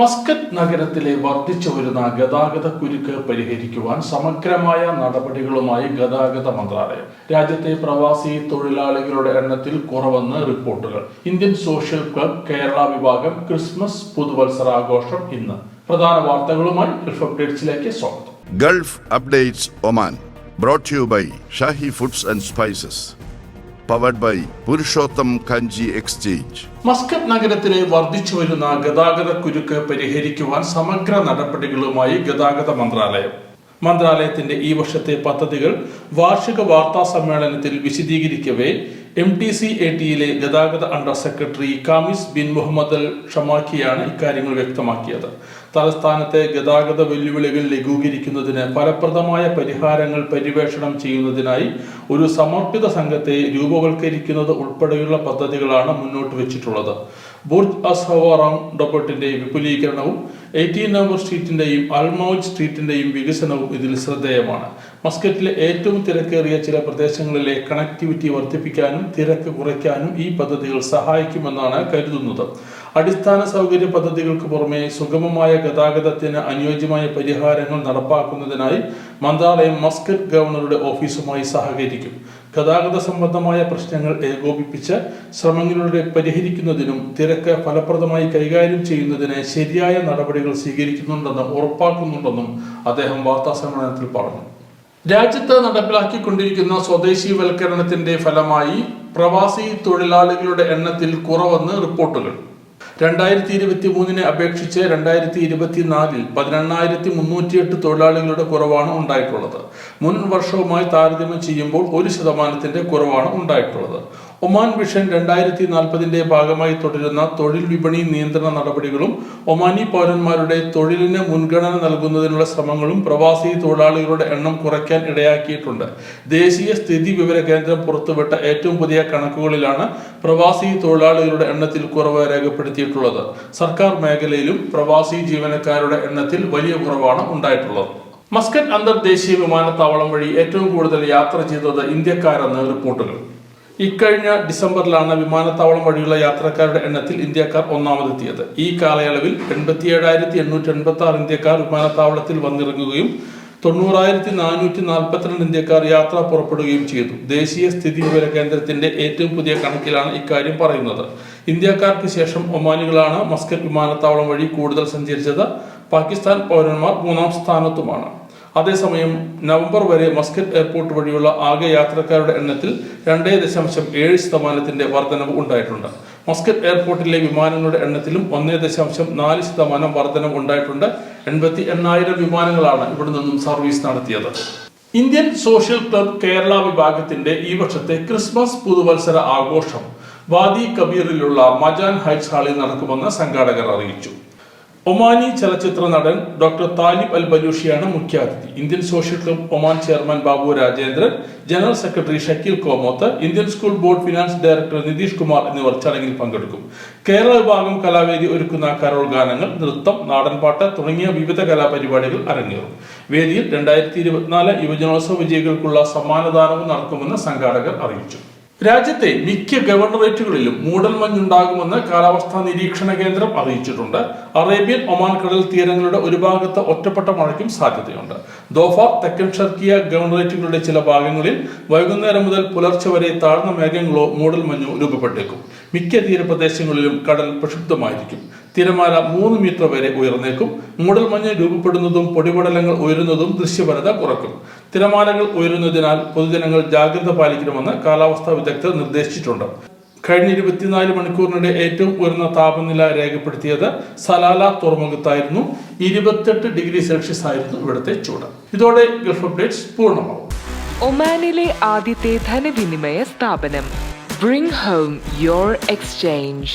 Muscat നഗരത്തിലെ വർദ്ധിച്ചു വരുന്ന ഗതാഗത കുരുക്ക് പരിഹരിക്കുവാൻ സമഗ്രമായ നടപടികളുമായി ഗതാഗത മന്ത്രാലയം. രാജ്യത്തെ പ്രവാസി തൊഴിലാളികളുടെ എണ്ണത്തിൽ കുറവെന്ന് റിപ്പോർട്ടുകൾ. ഇന്ത്യൻ സോഷ്യൽ ക്ലബ് കേരള വിഭാഗം ക്രിസ്മസ് പുതുവത്സരാഘോഷം ഇന്ന്. പ്രധാന വാർത്തകളുമായി ഗൾഫ് അപ്ഡേറ്റ്സിലേക്ക് സ്വാഗതം. Gulf updates Oman brought you by Shahi foods and spices powered by Purushottam Kanji exchange Muscat നഗരത്തിലെ വർദ്ധിച്ചു വരുന്ന ഗതാഗത കുരുക്ക് പരിഹരിക്കുവാൻ സമഗ്ര നടപടികളുമായി ഗതാഗത മന്ത്രാലയം. മന്ത്രാലയത്തിന്റെ ഈ വർഷത്തെ പദ്ധതികൾ വാർഷിക വാർത്താ സമ്മേളനത്തിൽ വിശദീകരിക്കവേ എം ടി സി എ ടിയിലെ ഗതാഗത under secretary Khamis bin Mohammed al ഷമാക്കിയാണ് ഇക്കാര്യങ്ങൾ വ്യക്തമാക്കിയത്. തലസ്ഥാനത്തെ ഗതാഗത വെല്ലുവിളികൾ ലഘൂകരിക്കുന്നതിന് ഫലപ്രദമായ പരിഹാരങ്ങൾ പര്യവേഷണം ചെയ്യുന്നതിനായി ഒരു സമർപ്പിത സംഘത്തെ രൂപവൽക്കരിക്കുന്നത് ഉൾപ്പെടെയുള്ള പദ്ധതികളാണ് മുന്നോട്ട് വെച്ചിട്ടുള്ളത്. ബുർജ് അസ്ഹവ റൗണ്ട് ഡൊബട്ടിന്റെ വിപുലീകരണവും എയ്റ്റീൻ നമ്പർ സ്ട്രീറ്റിന്റെയും അൽമൌജ് സ്ട്രീറ്റിന്റെയും വികസനവും ഇതിൽ ശ്രദ്ധേയമാണ്. മസ്കറ്റിലെ ഏറ്റവും തിരക്കേറിയ ചില പ്രദേശങ്ങളിലെ കണക്ടിവിറ്റി വർദ്ധിപ്പിക്കാനും തിരക്ക് കുറയ്ക്കാനും ഈ പദ്ധതികൾ സഹായിക്കുമെന്നാണ് കരുതുന്നത്. അടിസ്ഥാന സൗകര്യ പദ്ധതികൾക്ക് പുറമെ സുഗമമായ ഗതാഗതത്തിന് അനുയോജ്യമായ പരിഹാരങ്ങൾ നടപ്പാക്കുന്നതിനായി മന്ത്രാലയം മസ്കറ്റ് ഗവർണറുടെ ഓഫീസുമായി സഹകരിക്കും. ഗതാഗത സംബന്ധമായ പ്രശ്നങ്ങൾ ഏകോപിപ്പിച്ച് ശ്രമങ്ങളുടെ പരിഹരിക്കുന്നതിനും തിരക്ക് ഫലപ്രദമായി കൈകാര്യം ചെയ്യുന്നതിന് ശരിയായ നടപടികൾ സ്വീകരിക്കുന്നുണ്ടെന്ന് ഉറപ്പാക്കുന്നുണ്ടെന്നും അദ്ദേഹം വാർത്താ സമ്മേളനത്തിൽ പറഞ്ഞു. രാജ്യത്ത് നടപ്പിലാക്കിക്കൊണ്ടിരിക്കുന്ന സ്വദേശീവൽക്കരണത്തിന്റെ ഫലമായി പ്രവാസി തൊഴിലാളികളുടെ എണ്ണത്തിൽ കുറവെന്ന് റിപ്പോർട്ടുകൾ. രണ്ടായിരത്തി ഇരുപത്തി മൂന്നിനെ അപേക്ഷിച്ച് രണ്ടായിരത്തി ഇരുപത്തിനാലിൽ പതിനെണ്ണായിരത്തി മുന്നൂറ്റിയെട്ട് തൊഴിലാളികളുടെ കുറവാണ് ഉണ്ടായിട്ടുള്ളത്. മുൻ വർഷവുമായി താരതമ്യം ചെയ്യുമ്പോൾ ഒരു ശതമാനത്തിന്റെ കുറവാണ് ഉണ്ടായിട്ടുള്ളത്. ഒമാൻ വിഷൻ രണ്ടായിരത്തി നാൽപ്പതിന്റെ ഭാഗമായി തുടരുന്ന തൊഴിൽ വിപണി നിയന്ത്രണ നടപടികളും ഒമാനി പൗരന്മാരുടെ തൊഴിലിന് മുൻഗണന നൽകുന്നതിനുള്ള ശ്രമങ്ങളും പ്രവാസി തൊഴിലാളികളുടെ എണ്ണം കുറയ്ക്കാൻ ഇടയാക്കിയിട്ടുണ്ട്. ദേശീയ സ്ഥിതി വിവര കേന്ദ്രം പുറത്തുവിട്ട ഏറ്റവും പുതിയ കണക്കുകളിലാണ് പ്രവാസി തൊഴിലാളികളുടെ എണ്ണത്തിൽ കുറവ് രേഖപ്പെടുത്തിയിട്ടുള്ളത്. സർക്കാർ മേഖലയിലും പ്രവാസി ജീവനക്കാരുടെ എണ്ണത്തിൽ വലിയ കുറവാണ് ഉണ്ടായിട്ടുള്ളത്. മസ്കറ്റ് അന്തർദേശീയ വിമാനത്താവളം വഴി ഏറ്റവും കൂടുതൽ യാത്ര ചെയ്തത് ഇന്ത്യക്കാരെന്ന് റിപ്പോർട്ടുകൾ. ഇക്കഴിഞ്ഞ ഡിസംബറിലാണ് വിമാനത്താവളം വഴിയുള്ള യാത്രക്കാരുടെ എണ്ണത്തിൽ ഇന്ത്യക്കാർ ഒന്നാമതെത്തിയത്. ഈ കാലയളവിൽ എൺപത്തി ഏഴായിരത്തി എണ്ണൂറ്റി എൺപത്തി ആറ് ഇന്ത്യക്കാർ വിമാനത്താവളത്തിൽ വന്നിറങ്ങുകയും തൊണ്ണൂറായിരത്തി നാനൂറ്റി നാൽപ്പത്തിരണ്ട് ഇന്ത്യക്കാർ യാത്ര പുറപ്പെടുകയും ചെയ്തു. ദേശീയ സ്ഥിതി വിവര കേന്ദ്രത്തിന്റെ ഏറ്റവും പുതിയ കണക്കിലാണ് ഇക്കാര്യം പറയുന്നത്. ഇന്ത്യക്കാർക്ക് ശേഷം ഒമാനികളാണ് മസ്കറ്റ് വിമാനത്താവളം വഴി കൂടുതൽ സഞ്ചരിച്ചത്. പാകിസ്ഥാൻ പൗരന്മാർ മൂന്നാം സ്ഥാനത്തുമാണ്. അതേസമയം നവംബർ വരെ മസ്കറ്റ് എയർപോർട്ട് വഴിയുള്ള ആകെ യാത്രക്കാരുടെ എണ്ണത്തിൽ രണ്ടേ ദശാംശം ഏഴ് ശതമാനത്തിന്റെ വർധനവ് ഉണ്ടായിട്ടുണ്ട്. മസ്കറ്റ് എയർപോർട്ടിലെ വിമാനങ്ങളുടെ എണ്ണത്തിലും ഒന്നേ ദശാംശം നാല് ശതമാനം വർധനവ് ഉണ്ടായിട്ടുണ്ട്. എൺപത്തി എണ്ണായിരം വിമാനങ്ങളാണ് ഇവിടെ നിന്നും സർവീസ് നടത്തിയത്. ഇന്ത്യൻ സോഷ്യൽ ക്ലബ് കേരള വിഭാഗത്തിന്റെ ഈ വർഷത്തെ ക്രിസ്മസ് പുതുവത്സര ആഘോഷം വാദി കബീറിലുള്ള മജാൻ ഹൈറ്റ്സ് ഹാളിൽ നടക്കുമെന്ന് സംഘാടകർ അറിയിച്ചു. ഒമാനി ചലച്ചിത്ര നടൻ ഡോക്ടർ താലിബ് അൽ ബലൂഷിയാണ് മുഖ്യാതിഥി Indian Social Club Oman chairman Babu Rajendran general secretary Shakeel Komoth Indian School Board finance director Nitish Kumar എന്നിവർ ചടങ്ങിൽ പങ്കെടുക്കും. കേരള വിഭാഗം കലാവേദി ഒരുക്കുന്ന കരോൾ ഗാനങ്ങൾ നൃത്തം നാടൻപാട്ട് തുടങ്ങിയ വിവിധ കലാപരിപാടികൾ അരങ്ങേറും. വേദിയിൽ രണ്ടായിരത്തി ഇരുപത്തിനാല് യുവജനോത്സവ വിജയികൾക്കുള്ള സമ്മാനദാനവും നടക്കുമെന്ന് സംഘാടകർ അറിയിച്ചു. രാജ്യത്തെ മിക്ക ഗവർണറേറ്റുകളിലും മൂടൽമഞ്ഞുണ്ടാകുമെന്ന് കാലാവസ്ഥാ നിരീക്ഷണ കേന്ദ്രം അറിയിച്ചിട്ടുണ്ട്. അറേബ്യൻ ഒമാൻ കടൽ തീരങ്ങളുടെ ഒരു ഭാഗത്ത് ഒറ്റപ്പെട്ട മഴയ്ക്കും സാധ്യതയുണ്ട്. ദോഫ തെക്കൻ ഷർക്കിയ ഗവർണറേറ്റുകളുടെ ചില ഭാഗങ്ങളിൽ വൈകുന്നേരം മുതൽ പുലർച്ചെ വരെ താഴ്ന്ന മേഘങ്ങളോ മൂടൽമഞ്ഞോ രൂപപ്പെട്ടേക്കും. മിക്ക തീരപ്രദേശങ്ങളിലും കടൽ പ്രക്ഷുബ്ധമായിരിക്കും. തിരമാല മൂന്ന് മീറ്റർ വരെ ഉയർന്നേക്കും. മൂടൽമഞ്ഞ് രൂപപ്പെടുന്നതും പൊടിപടലങ്ങൾ ഉയരുന്നതും ദൃശ്യപരത കുറക്കും. തിരമാലകൾ ഉയരുന്നതിനാൽ പൊതുജനങ്ങൾ ജാഗ്രത പാലിക്കണമെന്ന് കാലാവസ്ഥാ വിദഗ്ധർ നിർദ്ദേശിച്ചിട്ടുണ്ട്. കഴിഞ്ഞ ഇരുപത്തിനാല് മണിക്കൂറിനിടെ ഏറ്റവും ഉയർന്ന താപനില രേഖപ്പെടുത്തിയത് സലാല തുറമുഖത്തായിരുന്നു. ഇരുപത്തെട്ട് ഡിഗ്രി സെൽഷ്യസ് ആയിരുന്നു ഇവിടുത്തെ ചൂട്. ഇതോടെ ഗൾഫ് അപ്ഡേറ്റ്സ് പൂർണമാവും ഒമാനിലെ ആദ്യത്തെ ധനവിനിമയ സ്ഥാപനം. Bring home your exchange